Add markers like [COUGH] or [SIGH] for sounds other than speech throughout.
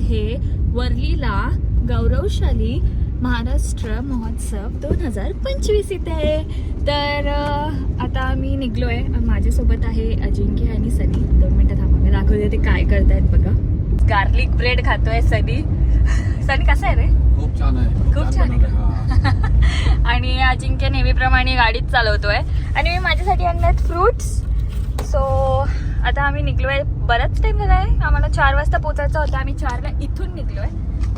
आहे वरलीला गौरवशाली महाराष्ट्र महोत्सव दोन हजार पंचवीस इथे. आहे तर आता आम्ही निघलोय. माझ्यासोबत आहे अजिंक्य आणि सनी. दोन मिनिटं थांबा मी दाखवते ते काय करतायत बघा. गार्लिक ब्रेड खातोय सनी. [LAUGHS] सनी कसं आहे रे? खूप छान आहे. खूप छान आहे. [LAUGHS] आणि अजिंक्य नेहमीप्रमाणे गाडीच चालवतोय. आणि मी माझ्यासाठी आणल्यात फ्रुट्स सो आता आम्ही निघलोय बराच टाइम झाला आहे आम्हाला चार वाजता पोचायचं होतं. आम्ही चारला इथून निघलोय.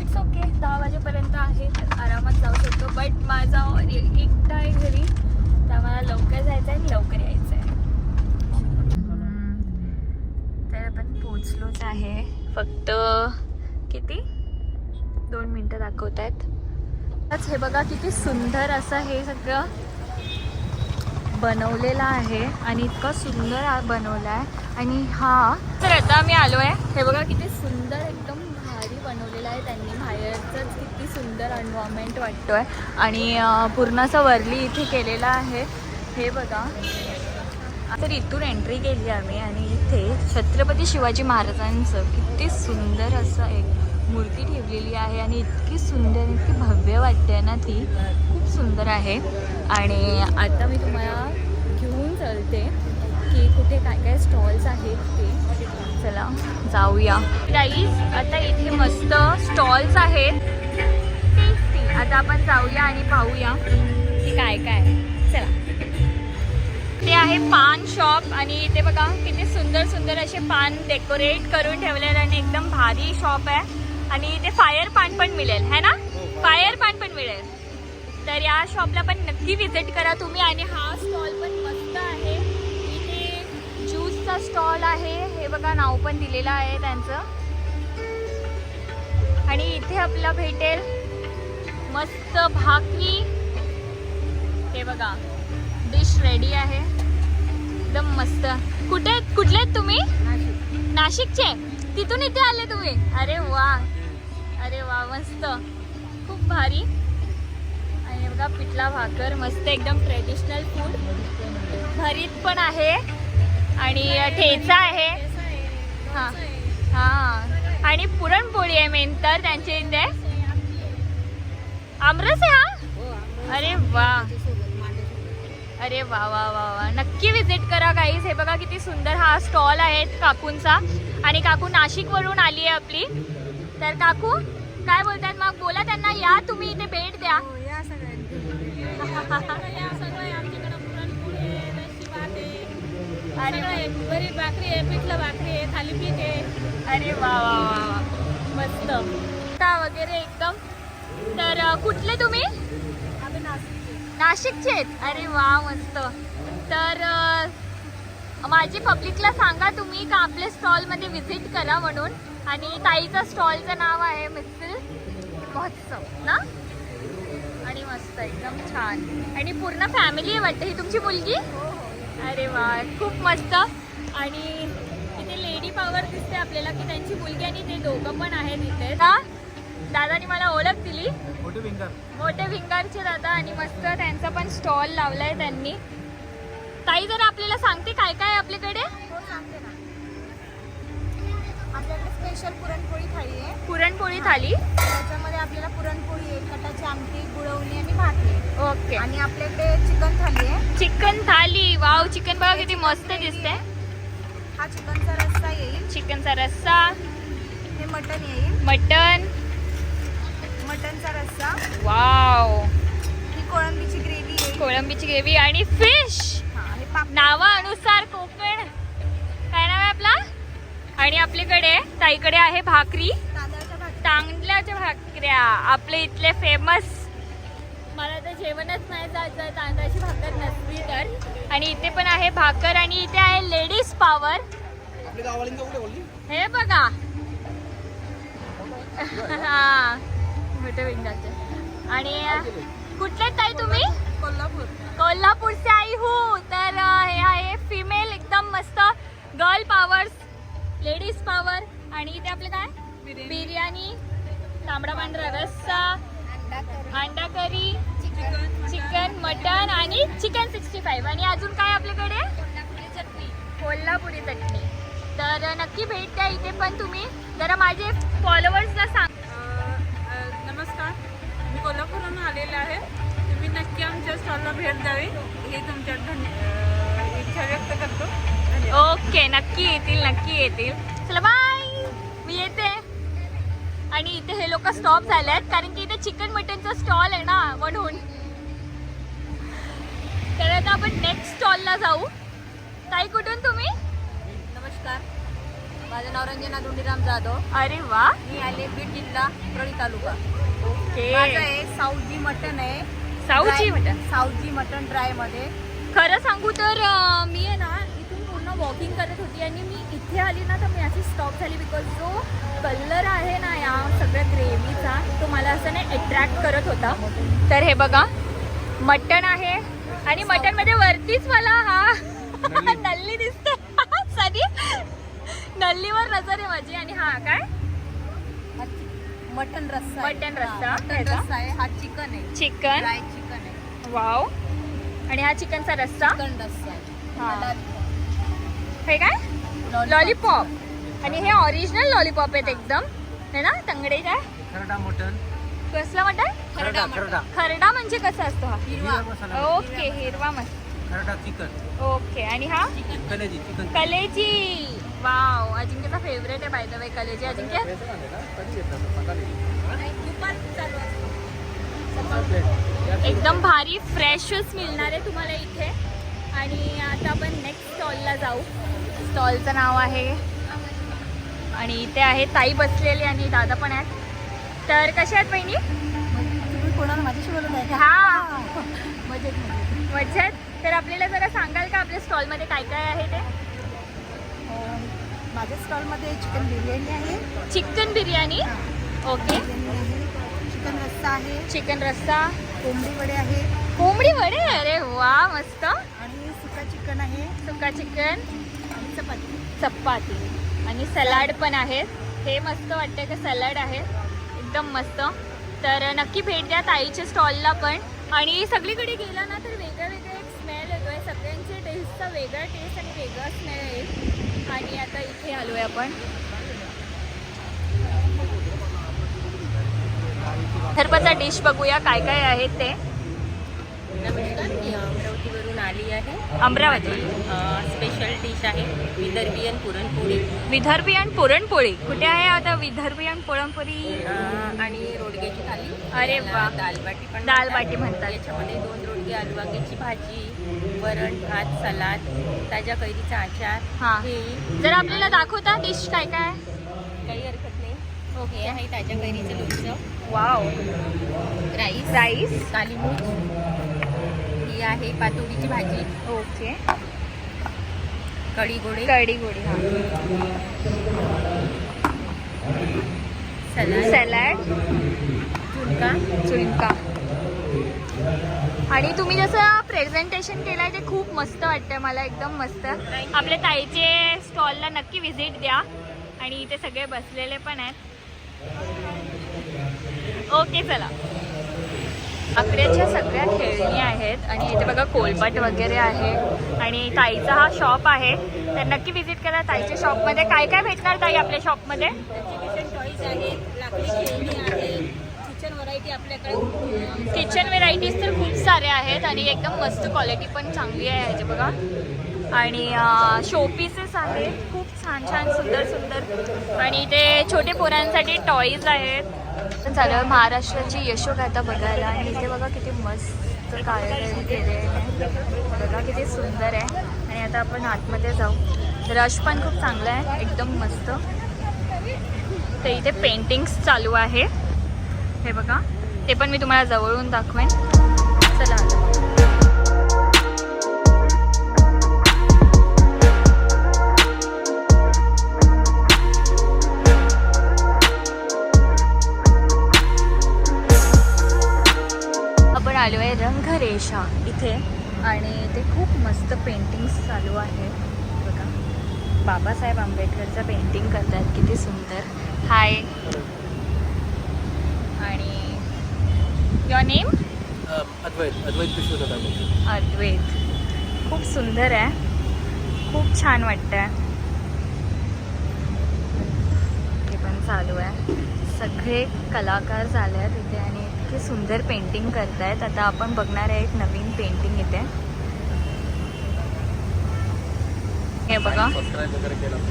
इट्स ओके दहा वाजेपर्यंत आहे. तर आरामात जाऊ शकतो. बट माझा एकटा आहे घरी. तर आम्हाला लवकर जायचं आहे आणि लवकर यायचं आहे तर आपण पोचलोच आहे. फक्त किती? दोन मिनटं दाखवत आहेत हे बघा किती सुंदर असं हे सगळं. बनवलेलं आहे आणि इतकं सुंदर बनवला आहे आणि हा तर आता आम्ही आलो आहे हे बघा किती सुंदर एकदम भारी बनवलेलं आहे त्यांनी. बाहेरचंच किती सुंदर एन्व्हायरमेंट आहे आणि पूर्ण असं वरली इथे केलेला आहे. हे बघा. तर इथून एंट्री केली आम्ही आणि इथे छत्रपती शिवाजी महाराजांचं किती सुंदर असं एक मूर्ती ठेवलेली आहे आणि इतकी सुंदर इतकी भव्य वाटते ना ती. खूप सुंदर आहे. आणि आता मी तुम्हाला घेऊन चलते की कुठे काय काय स्टॉल्स आहेत ते. चला जाऊया. गाईज आता इथे मस्त स्टॉल्स आहेत. टेस्टी आता आपण जाऊया आणि पाहूया की काय काय आहे. चला. ते आहे पान शॉप आणि इथे बघा किती सुंदर सुंदर असे पान डेकोरेट करून ठेवलेले आणि एकदम भारी शॉप आहे. आणि इथे फायर पान पण मिळेल है ना? फायर पान पण मिळेल. तर या शॉपला पण नक्की विजिट करा तुम्ही आणि हा स्टॉल पण मस्त आहे. इथे ज्यूसचा स्टॉल आहे. हे बघा नाव पण दिलेलं आहे त्यांचं. आणि इथे आपला भेटेल मस्त भाकरी. हे बघा डिश रेडी आहे. एकदम मस्त. कुठे कुठले आहेत तुम्ही? नाशिकचे. तिथून इथे आले तुम्ही? अरे वा. अरे वा मस्त. खूप भारी. आणि बघा पिठला भाकर मस्त एकदम ट्रेडिशनल फूड भरीत पण आहे आणि ठेचा आहे. हा. हा. आणि पुरणपोळी आहे मेन तर त्यांच्या इथे. आमरस आहे हा? अरे वा. अरे वा वा वा वा. नक्की विजिट करा गाईज हे बघा किती सुंदर हा स्टॉल आहे काकूंचा. आणि काकू नाशिक वरून आली आहे आपली. तर काकू काय बोलतात मग? बोला त्यांना या तुम्ही इथे भेट द्या. अरे बरी भाकरी आहे पिठलं भाकरी आहे थालीपीठ आहे अरे वा वा वा मस्त. वगैरे एकदम. तर कुठले तुम्ही? नाशिकचे अरे वा मस्त. तर माझी पब्लिकला सांगा तुम्ही का आपल्या स्टॉलमध्ये व्हिजिट करा म्हणून? आणि ताईचं स्टॉलचं नाव आहे मिसल महोत्सव ना? आणि मस्त एकदम छान. आणि पूर्ण फॅमिली आहे वाटतं ही तुमची मुलगी? अरे वा खूप मस्त. आणि इथे लेडी पॉवर दिसते आपल्याला की त्यांची मुलगी आणि ते दोघं पण आहेत इथे. हा? दादानी मला ओळख दिली. मोठे विंगर. मोठे भिंगारचे दादा आणि मस्त त्यांचा पण स्टॉल लावलाय त्यांनी. ताई जरा आपल्याला सांगते काय काय आहे आपल्याकडे? हो सांगते ना. आपल्याकडे स्पेशल पुरणपोळी थाळी आहे. पुरणपोळी थाली त्याच्यामध्ये आपल्याला पुरणपोळी आहे कटाची आमटी गुळवणी आणि भाकरी ओके. आणि आपल्याकडे चिकन थाली आहे. चिकन थाली वाव चिकन बघा किती मस्त दिसते हा चिकनचा रस्सा येईल. चिकनचा रस्सा. हे मटन येईल. मटन मटनचा रस्सा. वाव. ही कोळंबीची ग्रेव्ही येईल कोळंबीची ग्रेव्ही आणि फिश. हा हे पाप नावानुसार कोकण. काय नाव आहे आपला? आणि आपल्याकडे ताईकडे आहे भाकरी. तांदळाच्या भाकऱ्या. आपले इथले फेमस मला तर जेवणच नाही जायचं तांदळाची भाकर नसली तर. आणि इथे पण आहे भाकर आणि इथे आहे लेडीज पॉवर आपली गावालिंग कुठे बोलली? हे बघा. हा. मोठे आणि कुठले ताई तुम्ही? कोल्हापूर. कोल्हापूरचे आई हो. तर हे आहे फिमेल एकदम मस्त गर्ल पॉवर्स आणि इथे आपलं काय? बिर्याणी. तांबडा पांढरा रस्सा अंडा करी. चिकन. मटन आणि चिकन सिक्स्टी फाईव्ह. आणि अजून काय आपल्याकडे? कोल्हापुरी चटणी. तर नक्की भेट द्या इथे पण तुम्ही. जरा माझे फॉलोअर्सला सांग. नमस्कार. मी कोल्हापूरहून आलेले आहे. तुम्ही नक्की आमच्या स्टॉलला भेट द्यावी. ही तुमच्या इच्छा व्यक्त करतो. ओके नक्की येतील नक्की येतील. चला बाय मी येते. आणि इथे हे लोक स्टॉप झाले आहेत कारण की इथे चिकन मटनचा स्टॉल आहे ना म्हणून. तर आता आपण नेक्स्ट स्टॉलला जाऊ. ताई कुठून तुम्ही? नमस्कार. माझं नाव रंजना धुंडीराम जाधव. अरे वा. मी आले बीड जिल्हा परळी तालुका. ओके. माझं आहे साऊजी मटन आहे. साऊजी मटन? साऊजी मटन ड्रायमध्ये. खरं सांगू तर मी आहे ना वॉकिंग करत होती आणि मी इथे आली ना तर मी अशी स्टॉप झाली बिकॉज जो कलर आहे ना या सगळ्या ग्रेव्हीचा तो मला असं नाही अट्रॅक्ट करत होता. तर हे बघा मटण आहे आणि मटणमध्ये वरतीच मला हा नल्ली. [LAUGHS] दिसते. [LAUGHS] सरी. नल्लीवर नजर आहे माझी आणि हा काय? मटन रस्सा हा, रस्सा? रस्सा आहे. हा चिकन आहे. चिकन चिकन आहे. वाव आणि हा चिकनचा रस्सा. चिकन रस्सा हा. हे काय. लॉलीपॉप आणि हे ऑरिजिनल लॉलीपॉप आहेत एकदम. है ना तंगडे काय? खरडा मटन कसलं म्हणतात खरडा म्हणजे कसा असतो हा? हिरवा ओके हिरवा मस्त खरडा चिकन. ओके आणि हा? कलेजी चिकन कलेजी. वाव अजिंक्यचा फेवरेट आहे बाय द वे कलेजी अजिंक्य. एकदम भारी फ्रेशच मिळणार आहे तुम्हाला इथे. आणि आता आपण नेक्स्ट स्टॉलला जाऊ. स्टॉलचं नाव आहे. आणि इथे आहे ताई बसलेली आणि दादा पण आहेत. तर कशा आहेत बहिणी? तुम्ही कोणाला माझ्याशी बोलत आहे? का? हा. मजेत मजेत. मज्जात तर आपल्याला जरा सांगाल का आपल्या स्टॉलमध्ये काय काय आहे ते? माझ्या स्टॉलमध्ये चिकन बिर्याणी आहे. चिकन बिर्याणी? ओके चिकन रस्सा आहे. चिकन रस्सा. कोंबडी वडे आहे. कोंबडी वडे? अरे वा मस्त. चिकन आहे. सुका चिकन आणि चपाती. चपाती आणि सलाड पण आहेत हे मस्त वाटतं का सलाड आहे. एकदम मस्त. तर नक्की भेट द्या ताईच्या स्टॉलला पण. आणि सगळीकडे गेला ना तर वेगळं वेगळं एक स्मेल आहे सगळ्यांचे टेस्टचा वेगळा टेस्ट आणि वेगळा स्मेल आहे. आणि आता इथे आलो आहे आपण थरपाचा डिश बघूया काय काय आहे ते. नमस्कार मी अमरावतीवरून आली आहे. अमरावती. स्पेशल डिश आहे विदर्भियन पुरणपोळी. विदर्भियन पुरणपोळी. कुठे आहे आता विदर्भियन पुरणपोळी? आणि रोडग्याची थाली. अरे वा. दालबाटी पण दालबाटी म्हणतात. याच्यामध्ये दोन रोडगे आलू वांग्याची भाजी वरण भात सलाद ताज्या कैरीचा आचार हा. हे जर आपल्याला दाखवता डिश काय काय आहे? काही हरकत नाही हे आहे ताज्या कैरीचं लोणचं वाव. Rice rice. काली मिर्च ही आहे पातोडीची भाजी. ओके. कढी गोडे कढी गोडी हा. सलाद सॅलड. झुणका चुणका. आणि तुम्ही जसं प्रेझेंटेशन केलंय ते खूप मस्त वाटतंय मला एकदम मस्त. आपल्या ताईचे स्टॉलला नक्की व्हिजिट द्या. आणि इथे सगळे बसलेले पण आहेत. ओके चला. आकड्याच्या सगळ्या खेळणी आहेत आणि इथे बघा कोलपट वगैरे आहे. आणि ताईचा हा शॉप आहे. तर नक्की व्हिजिट करा ताईच्या शॉपमध्ये काय काय भेटणार ताई आपल्या शॉपमध्ये किचन टॉईज खेळणी आहे किचन व्हरायटी किचन व्हेरायटीज तर खूप साऱ्या आहेत आणि एकदम मस्त क्वालिटी पण चांगली आहे ह्याची बघा. आणि शोपीसेस आहेत. खूप छान छान सुंदर सुंदर. आणि ते छोटे पोरांसाठी टॉईज आहेत. झालं महाराष्ट्राची यशोगाथा बघायला. आणि इथे बघा किती मस्त कार्यक्रम केले बघा किती सुंदर आहे. आणि आता आपण आतमध्ये जाऊ. रश पण खूप चांगला आहे. एकदम मस्त. तर इथे पेंटिंग्स चालू आहे. हे बघा. ते पण मी तुम्हाला जवळून दाखवेन. चला. रंगरेषा इथे आणि इथे खूप मस्त पेंटिंग्स चालू आहे बघा. बाबासाहेब आंबेडकरचं पेंटिंग करतात किती सुंदर. हाय आणि युअर नेम अद्वैत अद्वैत खूप सुंदर आहे. खूप छान वाटतं आहे चालू आहे. सगळे कलाकार झाले आहेत इथे आणि इतकी सुंदर पेंटिंग करतायत. आता आपण बघणार आहे एक नवीन पेंटिंग इथे. हे बघा.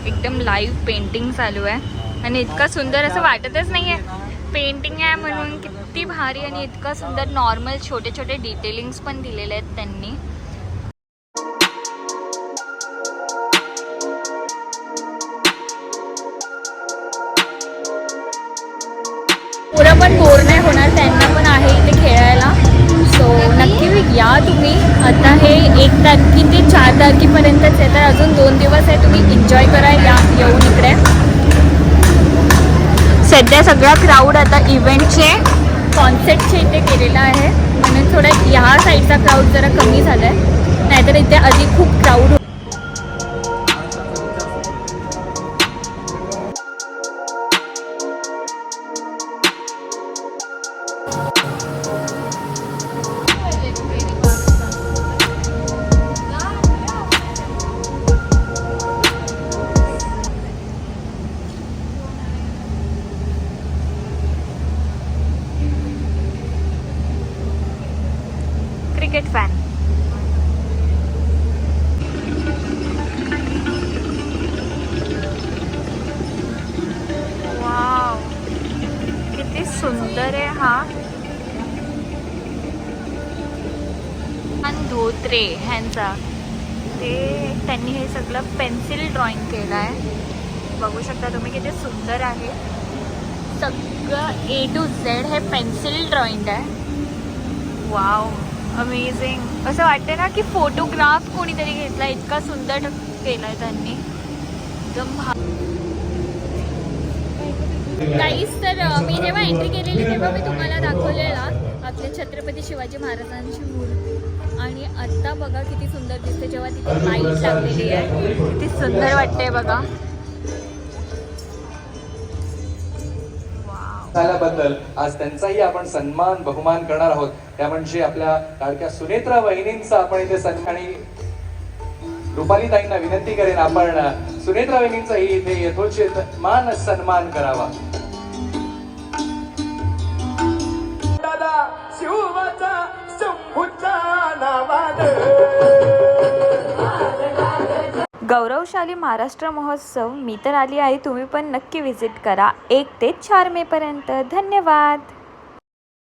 एकदम लाईव्ह पेंटिंग चालू आहे. आणि इतकं सुंदर असं वाटतच नाही आहे पेंटिंग आहे म्हणून किती भारी आणि इतकं सुंदर नॉर्मल छोटे छोटे डिटेलिंग्स पण दिलेले आहेत त्यांनी. पुरं पण बोर नाही होणार त्यांना. इथे खेळायला. सो नक्की या तुम्ही. आता हे एक तारखे ते चार तारखेपर्यंतच आहे. तर अजून दोन दिवस आहे तुम्ही एन्जॉय करा. या येऊन इकडे. सध्या सगळा क्राऊड आता इव्हेंटचे कॉन्सर्टचे इथे केलेला आहे. म्हणून थोडा ह्या साईडचा क्राऊड जरा कमी झाला आहे नाहीतर इथे आधी खूप क्राऊड त्यांचा. ते त्यांनी हे सगळं पेन्सिल ड्रॉइंग केलं आहे बघू शकता तुम्ही किती सुंदर आहे. सगळं ए टू झेड हे पेन्सिल ड्रॉइंग आहे. वाव अमेझिंग असं वाटतं ना की फोटोग्राफ कोणीतरी घेतला इतका सुंदर केलाय त्यांनी. एकदम भा काहीच तर मी जेव्हा एंट्री केलेली तेव्हा मी तुम्हाला दाखवलेला आपल्या छत्रपती शिवाजी महाराजांची मूर्ती. आणि आत्ता बघा किती सुंदर दिसते जेव्हा तिथे लाइट लागलेली आहे. किती सुंदर वाटते बघा. झाल्याबद्दल आज त्यांचाही आपण सन्मान बहुमान करणार आहोत. त्या म्हणजे आपल्या लाडक्या सुनेत्रा वहिनींचा आपण इथे सन्मान रुपाली ताईंना विनंती करेन आपण. सुनेत्रा वहिनींचाही इथे यथोचित मान सन्मान करावा. गौरवशाली महाराष्ट्र महोत्सव मी तर आली आहे तुम्ही पण नक्की विजिट करा. एक ते चार मे पर्यंत. धन्यवाद.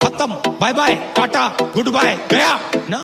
खत्म. Bye bye Tata goodbye गया. ना